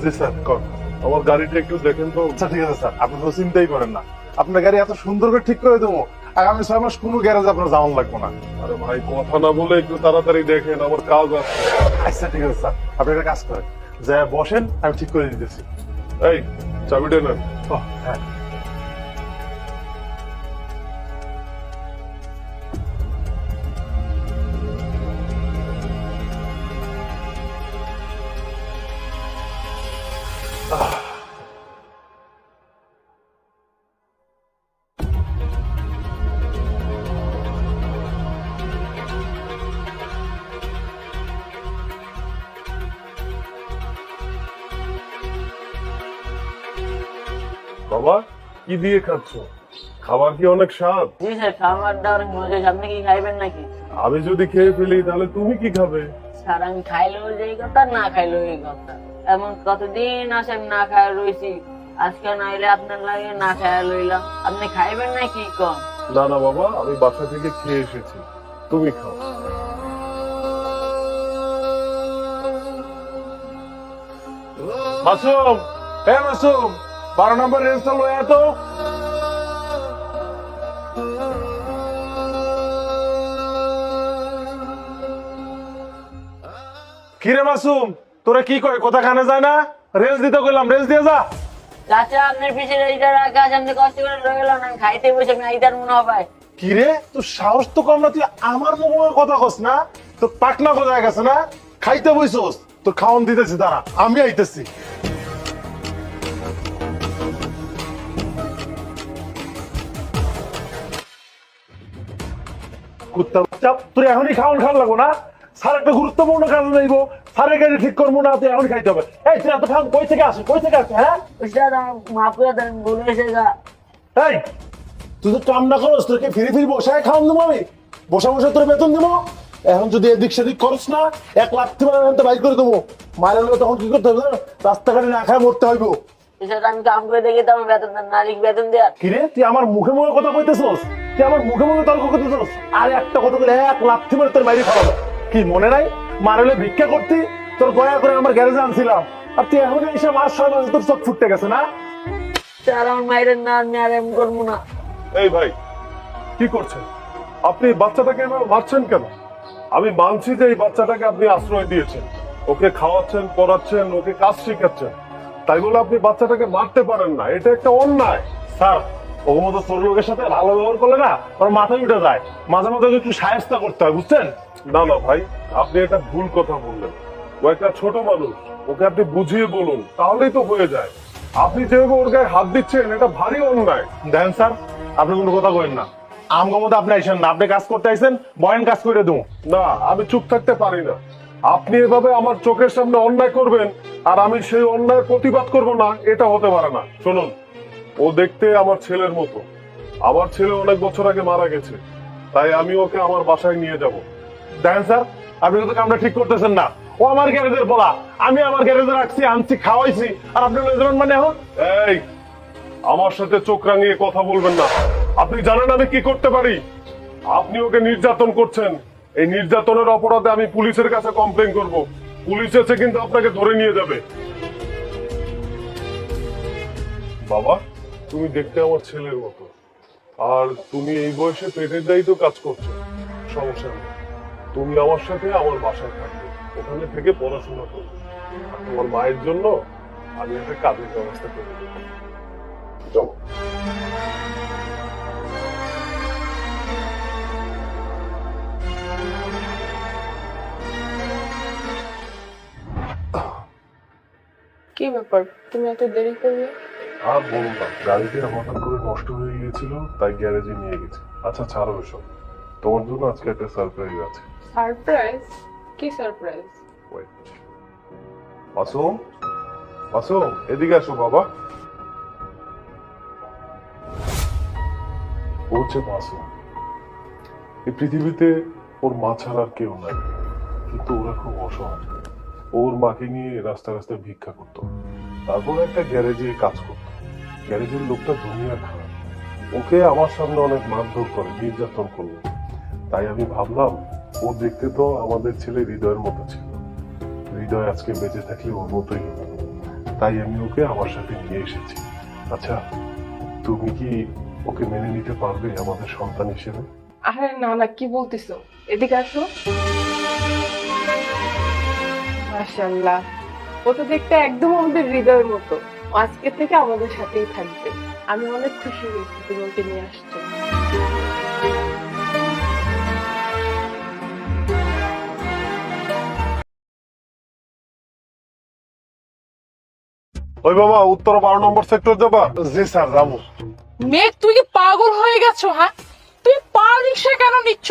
জি sir কর আমার গাড়িটা একটু দেখেন তো। আচ্ছা ঠিক আছে স্যার। আপনি তো চিন্তাই করেন না। আপনার গাড়ি এত সুন্দর করে ঠিক করে দেবো আগামী ছয় মাস কোনো গ্যারেজ আপনার জামান লাগবে না। আরে ভাই কথা না বলে একটু তাড়াতাড়ি দেখেন আমার কাজ আছে। আচ্ছা ঠিক আছে স্যার। আপনি একটা কাজ করেন। যা বসেন আমি ঠিক করে দিতেছি। এই চাবিটা নেন হ্যাঁ। বাবা কি দিয়ে খাচ্ছ? খাবার কি অনেক স্বাদ? জি স্যার মজা আপনি কি খাইবেন নাকি? আমি যদি খেয়ে ফেলি তাহলে তুমি কি খাবে? স্যার আমি খাইলেও যে কথা না খাইলেও এই কথা। এমন কতদিন আমি না আজকে নাইলে আপনার লাগে না খাই লইলাম। আপনি খাইবেন নাকি কম? না না বাবা আমি বাসা থেকে খেয়ে এসেছি। তুমি খাও। মাসুম! এ মাসুম! বারো নম্বর রেঞ্জটা লয়ে তো কিরে মাসুম? তোরা কি কয়? কথা কানে যায় না? রেঞ্জ দিতে কইলাম রেঞ্জ দিয়ে যা। চাচা আপনার পিছনে এইটার আগে আছে আপনি কষ্ট করে রয়ে গেলাম আমি খাইতে বসে আমি এইটার মনে হবে কিরে তোর সাহস তো কম না তুই আমার মুখে কথা কস না? তোর পাকনা কোথায় গেছে না? খাইতে বইছস? তোর খাওয়ান দিতেছি দাঁড়া আমি আইতেছি। কুত্তা বাচ্চা তোর এখনই খাওয়ান খাওয়ান লাগবো না। স্যার একটা গুরুত্বপূর্ণ কাজ স্যারের গাড়ি ঠিক করব না তুই এখন খাইতে হবে। এই তুই এত কই থেকে আসে কই থেকে আসে হ্যাঁ? স্যার মাফ করে দেন ভুল হয়েছে এই তুই তো কাম না করস তোকে ফিরে ফিরে বসায় খাওয়ান দেবো আমি। বসে বসে তোর বেতন দেবো। এখন যদি এদিক সেদিক করস না এক লাখ থেকে আমি বাইক করে দেবো। মায়ের হলে তখন কি করতে হবে? রাস্তাঘাটে না খায় মরতে হইব। আমি কাম করে দেখি তো আমার বেতন নারী বেতন দেওয়ার কিরে তুই আমার মুখে মুখে কথা কইতেছস? তুই আমার মুখে মুখে তর্ক করতেছস আর একটা কথা বলে এক লাখ থেকে তোর বাইরে খাওয়াবো। কি মনে নাই? মার হলে ভিক্ষা করতি? তোর গয়া করে আমার গ্যারেজে আনছিলাম। আর তুই এখন এসে মাস ছয় মাসে তোর চোখ ফুটতে গেছে না? আমার মায়ের না আমি আর এম করব না। এই ভাই কি করছেন? আপনি বাচ্চাটাকে মারছেন কেন? আমি মানছি যে এই বাচ্চাটাকে আপনি আশ্রয় দিয়েছেন। ওকে খাওয়াচ্ছেন পড়াচ্ছেন ওকে কাজ শেখাচ্ছেন। তাই বলে আপনি বাচ্চাটাকে মারতে পারেন না। এটা একটা অন্যায়। স্যার ওর মতো ছোট লোকের সাথে ভালো ব্যবহার করলে না ওর মাথায় উঠে যায়। মাঝে মাঝে একটু সাহেস্তা করতে হয় বুঝছেন? না না ভাই আপনি এটা ভুল কথা বললেন। ও একটা ছোট মানুষ ওকে আপনি বুঝিয়ে বলুন তাহলেই তো হয়ে যায়। আপনি যেভাবে ওর গায়ে হাত দিচ্ছেন এটা ভারী অন্যায়। দেখেন স্যার আপনি কোনো কথা কইেন না। আম মতো আপনি আইসেন না আপনি কাজ করতে আইসেন বয়ান কাজ করে দেবো। না আমি চুপ থাকতে পারি না। আপনি এভাবে আমার চোখের সামনে অন্যায় করবেন আর আমি সেই অন্যায় প্রতিবাদ করব না এটা হতে পারে না। শুনুন ও দেখতে আমার ছেলের মতো। আমার ছেলে অনেক বছর আগে মারা গেছে। তাই আমি ওকে আমার বাসায় নিয়ে যাব। দেখেন স্যার, আপনি কিন্তু কামটা ঠিক করতেছেন না। ও আমার গ্যারেজের বলা। আমি আমার গ্যারেজে রাখছি, আনছি, খাওয়াইছি। আর আপনি লয়ে মানে এখন? এই, আমার সাথে চোখ রাঙিয়ে কথা বলবেন না। আপনি জানেন আমি কি করতে পারি? আপনি ওকে নির্যাতন করছেন। এই নির্যাতনের অপরাধে আমি পুলিশের কাছে কমপ্লেন করব। পুলিশ এসে কিন্তু আপনাকে ধরে নিয়ে যাবে। বাবা তুমি দেখতে আমার ছেলের মতো। আর তুমি এই বয়সে পেটের দায়িত্ব কাজ করছ। সমস্যা নেই। তুমি আমার সাথে আমার বাসায় থাকবে। ওখানে থেকে পড়াশোনা করবে। আর তোমার মায়ের জন্য আমি একটা কাজের ব্যবস্থা করে দেবো। কি ব্যাপার? তুমি এত দেরি করলে? আর বলুন না গাড়িটা হঠাৎ করে নষ্ট হয়ে গিয়েছিল তাই গ্যারেজে নিয়ে গেছি। আচ্ছা ছাড়ো এসব। তোমার জন্য আজকে একটা সারপ্রাইজ আছে। সারপ্রাইজ কি সারপ্রাইজ মাসুম মাসুম এদিকে আসো বাবা। ও হচ্ছে মাসুম এই পৃথিবীতে ওর মা ছাড়া আর কেউ নাই। কিন্তু ওরা খুব অসহায়। ওর মাকে নিয়ে রাস্তা রাস্তায় ভিক্ষা করতো। তারপর একটা গ্যারেজে কাজ করতো। গ্যারেজের লোকটা দুনিয়া খারাপ। ওকে আমার সামনে অনেক মারধর করে, নির্যাতন করল। তাই আমি ভাবলাম, ও দেখতে তো আমাদের ছেলে হৃদয়ের মতো ছিল। হৃদয় আজকে বেঁচে থাকলে ওর মতোই তাই আমি ওকে আমার সাথে নিয়ে এসেছি। আচ্ছা তুমি কি ওকে মেনে নিতে পারবে আমাদের সন্তান হিসেবে? আরে না না, কি বলতেছো? এদিকে আসো। মাশাল্লাহ ও তো দেখতে একদম আমাদের হৃদয়ের মতো। আজকে থেকে আমাদের সাথেই থাকবে। আমি অনেক খুশি হয়েছি তুমি ওকে নিয়ে আসছো ওই বাবা উত্তর বারো নম্বর সেক্টর যাবা? জি স্যার যাব। মেঘ তুই কি পাগল হয়ে গেছো হ্যাঁ? তুই পা রিক্সা কেন নিচ্ছ?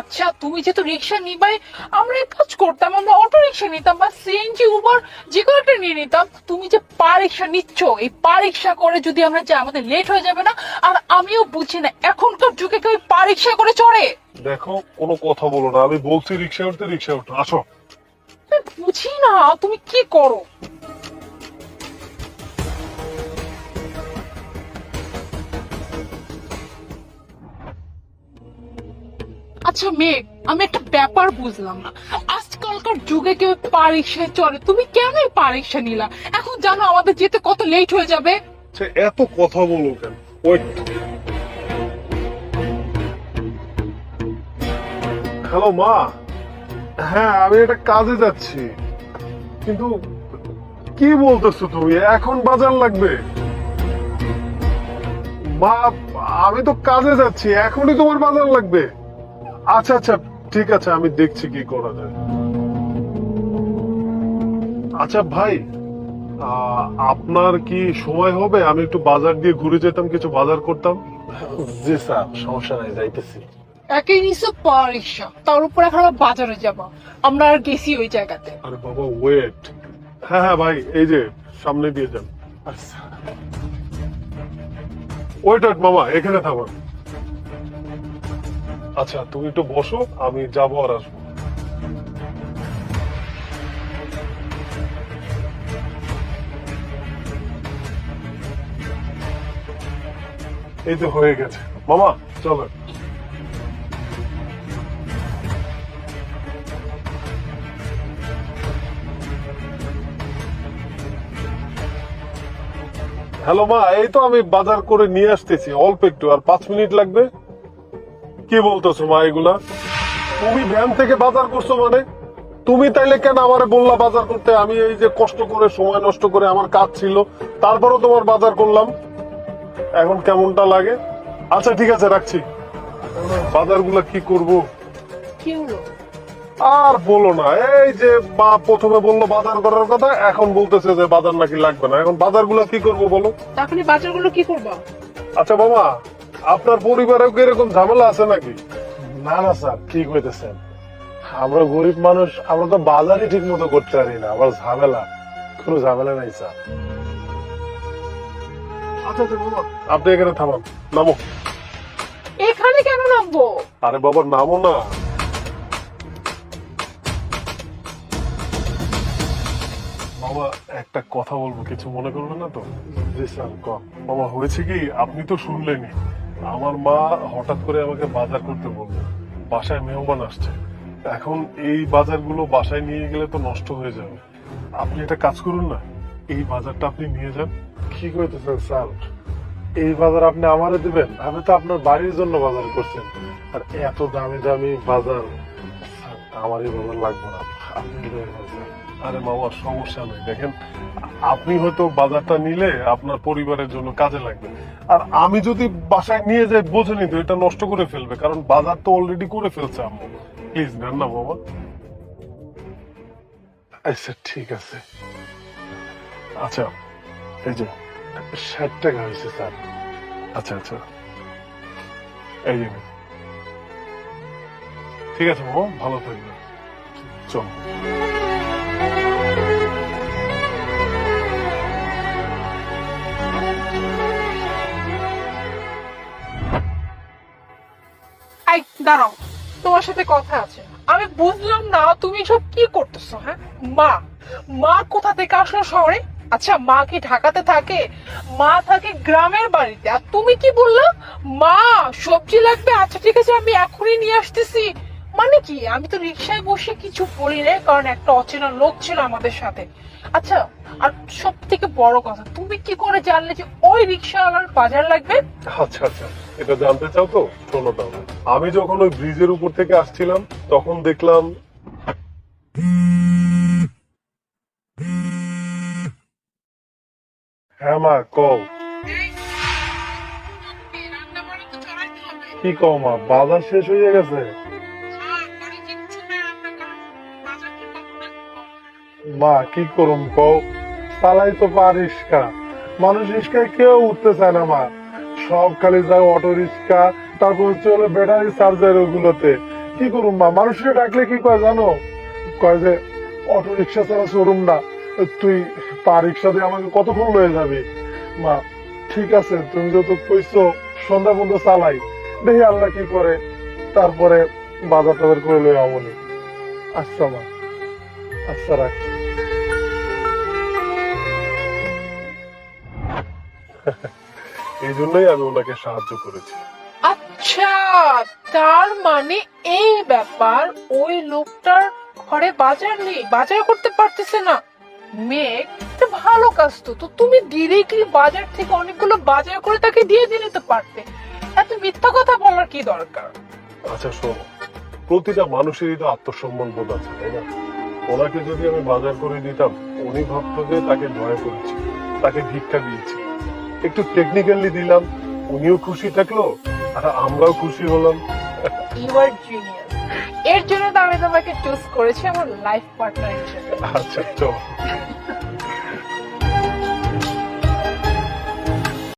আচ্ছা তুমি যেহেতু রিক্সা নিবাই আমরা এক কাজ করতাম আমরা অটো রিক্সা নিতাম বা সিএনজি উবার যে কোনো একটা নিয়ে নিতাম। তুমি যে পা রিক্সা নিচ্ছ এই পা রিক্সা করে যদি আমরা যাই আমাদের লেট হয়ে যাবে না। আর আমিও বুঝি না এখনকার যুগে কেউ পা রিক্সা করে চড়ে। দেখো কোনো কথা বলো না আমি বলছি রিক্সা উঠতে রিক্সা উঠতে আসো। বুঝি না তুমি কি করো? আচ্ছা মেঘ আমি একটা ব্যাপার বুঝলাম না। আজকালকার যুগে কেউ পা চলে। তুমি কেন পা নিলা? এখন জানো আমাদের যেতে কত লেট হয়ে যাবে? এত কথা বলো কেন? হ্যালো মা। হ্যাঁ আমি একটা কাজে যাচ্ছি। কিন্তু কি বলতেছো তুমি? এখন বাজার লাগবে। মা, আমি তো কাজে যাচ্ছি। এখনই তোমার বাজার লাগবে। আচ্ছা আচ্ছা ঠিক আছে আমি দেখছি কি করা যায়। আচ্ছা ভাই আপনার কি সময় হবে? আমি একটু বাজার দিয়ে ঘুরে যেতাম কিছু বাজার করতাম। জি স্যার সমস্যা নাই যাইতেছি। একই নিশ্চয় পা তার উপর এখন আবার বাজারে যাব। আমরা আর গেছি ওই জায়গাতে। আরে বাবা ওয়েট হ্যাঁ হ্যাঁ ভাই এই যে সামনে দিয়ে যান। আচ্ছা। ওয়েট ওয়েট মামা এখানে থাকুন আচ্ছা তুমি একটু বসো, আমি যাব আর আসব। এই তো হয়ে গেছে। মামা, চলো। হ্যালো মা, এই তো আমি বাজার করে নিয়ে আসতেছি, অল্প একটু, আর পাঁচ মিনিট লাগবে? কি বলতেছো মা এগুলা? তুমি ভ্যান থেকে বাজার করছ মানে? তুমি তাইলে কেন আমারে বললা বাজার করতে? আমি এই যে কষ্ট করে সময় নষ্ট করে আমার কাজ ছিল তারপরও তোমার বাজার করলাম। এখন কেমনটা লাগে? আচ্ছা ঠিক আছে রাখছি। বাজারগুলা কি করব? কি হলো? আর বলো না এই যে মা প্রথমে বলল বাজার করার কথা এখন বলতেছে যে বাজার নাকি লাগবে না। এখন বাজারগুলা কি করব বলো? তাহলে বাজারগুলো কি করবা? আচ্ছা বাবা আপনার পরিবারেও কি এরকম ঝামেলা আছে নাকি? না না স্যার কি কইতেছেন? আমরা গরিব মানুষ আমরা তো বাজারই ঠিক মতো করতে পারি না আবার ঝামেলা। কোনো ঝামেলা নাই স্যার। আচ্ছা আচ্ছা বাবা। আপনি এখানে থামান নামো। এখানে কেন নামবো? আরে বাবা নামো না। বাবা একটা কথা বলব কিছু মনে করবে না তো? জি স্যার। কম বাবা হয়েছে কি? আপনি তো শুনলেনই। আমার মা হঠাৎ করে আমাকে বাজার করতে বলল। বাসায় মেহমান আসছে। এখন এই বাজারগুলো বাসায় নিয়ে গেলে তো নষ্ট হয়ে যাবে। আপনি একটা কাজ করুন না এই বাজারটা আপনি নিয়ে যান। কি কইতেছেন স্যার? এই বাজার আপনি আমারে দিবেন আমি তো আপনার বাড়ির জন্য বাজার করছেন আর এত দামি দামি বাজার আমার এই বাজার লাগবে না। আপনি। আরে মামা সমস্যা নেই। দেখেন, আপনি হয়তো বাজারটা নিলে আপনার পরিবারের জন্য কাজে লাগবে। আর আমি যদি বাসায় নিয়ে যাই বোঝেনি তো এটা নষ্ট করে ফেলবে, কারণ বাজার তো অলরেডি করে ফেলছে আম্মু। প্লিজ নেন না মামা আচ্ছা ঠিক আছে। আচ্ছা এই যে, ষাট টাকা হয়েছে, স্যার। আচ্ছা আচ্ছা। এই যে, ঠিক আছে বাবা, ভালো থাকবে চল। দাঁড়াও, তোমার সাথে কথা আছে। আমি বুঝলাম না তুমি সব কি করতেছো হ্যাঁ? মা মা কোথা থেকে আসলো শহরে? আচ্ছা মা কি ঢাকাতে থাকে? মা থাকে গ্রামের বাড়িতে। আর তুমি কি বললা? মা, সবজি লাগবে? আচ্ছা ঠিক আছে, আমি এখনই নিয়ে আসতেছি। মানে কি আমি তো রিক্সায় বসে কিছু বলি না কারণ একটা অচেনা লোক ছিল আমাদের সাথে আচ্ছা আর সব থেকে বড় কথা তুমি কি করে জানলে যে ওই রিক্সাওয়ালার বাজার লাগবে আচ্ছা আচ্ছা এটা জানতে চাও তো শোনো তাহলে আমি যখন ওই ব্রিজের উপর থেকে আসছিলাম তখন দেখলাম হ্যাঁ মা কও কি কও মা বাজার শেষ হয়ে গেছে মা, কি করুম কও চালাই তো পা রিক্সা। মানুষ রিক্সায় কেউ উঠতে চায় না, মা। সব খালি যায় অটো রিক্সা, তারপর হচ্ছে হলো ব্যাটারি চার্জার ওগুলোতে। কি করুম, মা? মানুষকে ডাকলে কি কয় জানো? কয় যে, অটো রিক্সা ছাড়া শোরুম না। তুই পা রিক্সা দিয়ে আমাকে কতক্ষণ লয়ে যাবি? মা, ঠিক আছে, তুমি যত কইছো, সন্ধ্যা পর্যন্ত চালাই। দেখি আল্লাহ কি করে। তারপরে বাজার টাজার করে লয়ে আমনি আচ্ছা মা। আচ্ছা রাখছি। এই জন্যই আমি ওনাকে সাহায্য করেছি। আচ্ছা তার মানে এই ব্যাপার ওই লোকটার ঘরে বাজার নেই বাজার করতে পারতেছে না। মেঘ এটা ভালো কাজ তো তো তুমি ডিরেক্টলি বাজার থেকে অনেকগুলো বাজার করে তাকে দিয়ে দিলে তো পারতে। এত মিথ্যা কথা বলার কি দরকার? আচ্ছা শোনো প্রতিটা মানুষেরই তো আত্মসম্মান বোধ আছে তাই না? ওনাকে যদি আমি বাজার করে দিতাম উনি ভাবতো যে তাকে দয়া করেছি তাকে ভিক্ষা দিয়েছি। একটু টেকনিক্যালি দিলাম উনিও খুশি থাকল আর আমরাও খুশি হলাম। ইউ আর জিনিয়াস এর জন্য তো আমি তোমাকে চুজ করেছি আমার লাইফ পার্টনার হিসেবে। আচ্ছা চলো।